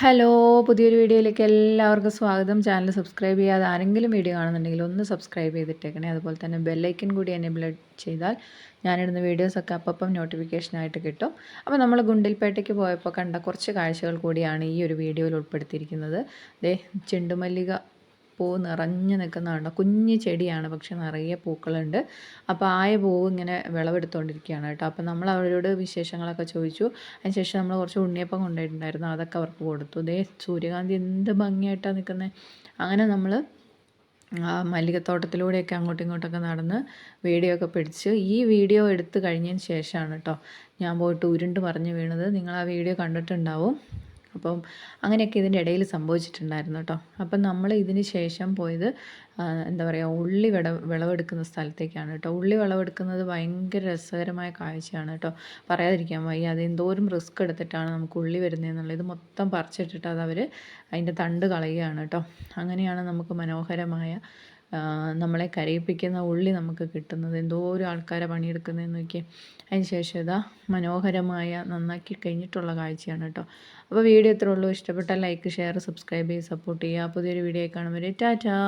Hello പുതിയൊരു വീഡിയോയിലേക്ക് എല്ലാവർക്കും സ്വാഗതം. ചാനൽ സബ്സ്ക്രൈബ് ചെയ്യാതെ ആരെങ്കിലും വീഡിയോ കാണുന്നുണ്ടെങ്കിൽ ഒന്ന് സബ്സ്ക്രൈബ് ചെയ്തിട്ടേക്കണേ. അതുപോലെ തന്നെ ബെല്ലൈക്കൻ കൂടി എനേബിൾ ചെയ്താൽ ഞാനിടുന്ന വീഡിയോസൊക്കെ അപ്പം നോട്ടിഫിക്കേഷനായിട്ട് കിട്ടും. അപ്പോൾ നമ്മൾ ഗുണ്ടിൽപേട്ടയ്ക്ക് പോയപ്പോൾ കണ്ട കുറച്ച് കാഴ്ചകൾ കൂടിയാണ് ഈ ഒരു വീഡിയോയിൽ ഉൾപ്പെടുത്തിയിരിക്കുന്നത്. ദേ ചെണ്ടുമല്ലിക പൂ നിറഞ്ഞു നിൽക്കുന്നതാണ് കുഞ്ഞ് ചെടിയാണ് പക്ഷെ നിറയെ പൂക്കളുണ്ട്. അപ്പോൾ ആയ പൂവ് ഇങ്ങനെ വിളവെടുത്തുകൊണ്ടിരിക്കുകയാണ് കേട്ടോ. അപ്പോൾ നമ്മൾ അവരോട് വിശേഷങ്ങളൊക്കെ ചോദിച്ചു. അതിനുശേഷം നമ്മൾ കുറച്ച് ഉണ്ണിയപ്പം കൊണ്ടുപോയിട്ടുണ്ടായിരുന്നു. അതൊക്കെ അവർക്ക് കൊടുത്തു. ദേ സൂര്യകാന്തി എന്ത് ഭംഗിയായിട്ടാണ് നിൽക്കുന്നത് അങ്ങനെ നമ്മൾ മല്ലികത്തോട്ടത്തിലൂടെയൊക്കെ അങ്ങോട്ടും ഇങ്ങോട്ടൊക്കെ നടന്ന് വീഡിയോ ഒക്കെ പിടിച്ച് ഈ വീഡിയോ എടുത്തു കഴിഞ്ഞതിന് ശേഷമാണ് കേട്ടോ ഞാൻ പോയിട്ട് ഉരുണ്ട് പറഞ്ഞു വീണത്. നിങ്ങൾ ആ വീഡിയോ കണ്ടിട്ടുണ്ടാവും. അപ്പം അങ്ങനെയൊക്കെ ഇതിന്റെ ഇടയിൽ സംഭവിച്ചിട്ടുണ്ടായിരുന്നു കേട്ടോ. അപ്പം നമ്മൾ ഇതിന് ശേഷം പോയത് എന്താ പറയുക ഉള്ളി വിട വിളവെടുക്കുന്ന സ്ഥലത്തേക്കാണ് കേട്ടോ. ഉള്ളി വിളവെടുക്കുന്നത് ഭയങ്കര രസകരമായ കാഴ്ചയാണ് കേട്ടോ. പറയാതിരിക്കാൻ വയ്യ അത് എന്തോരം റിസ്ക് എടുത്തിട്ടാണ് നമുക്ക് ഉള്ളി വരുന്നതെന്നുള്ളത് ഇത് മൊത്തം പറിച്ചിട്ടിട്ട് അത് അവർ അതിന്റെ തണ്ട് കളയുകയാണ് കേട്ടോ. അങ്ങനെയാണ് നമുക്ക് മനോഹരമായ നമ്മളെ കരയിപ്പിക്കുന്ന ഉള്ളി നമുക്ക് കിട്ടുന്നത്. എന്തോ ഒരു ആൾക്കാരെ പണിയെടുക്കുന്നതെന്ന് നോക്കിയേ. അതിന് ശേഷം ഇതാ മനോഹരമായ നന്നാക്കി കഴിഞ്ഞിട്ടുള്ള കാഴ്ചയാണ് കേട്ടോ. അപ്പോൾ വീഡിയോ ഇത്രേ ഉള്ളൂ. ഇഷ്ടപ്പെട്ടാൽ ലൈക്ക് ഷെയർ സബ്സ്ക്രൈബ് ചെയ്ത് സപ്പോർട്ട് ചെയ്യുക. പുതിയൊരു വീഡിയോ കാണുമ്പോൾ ടാറ്റാ!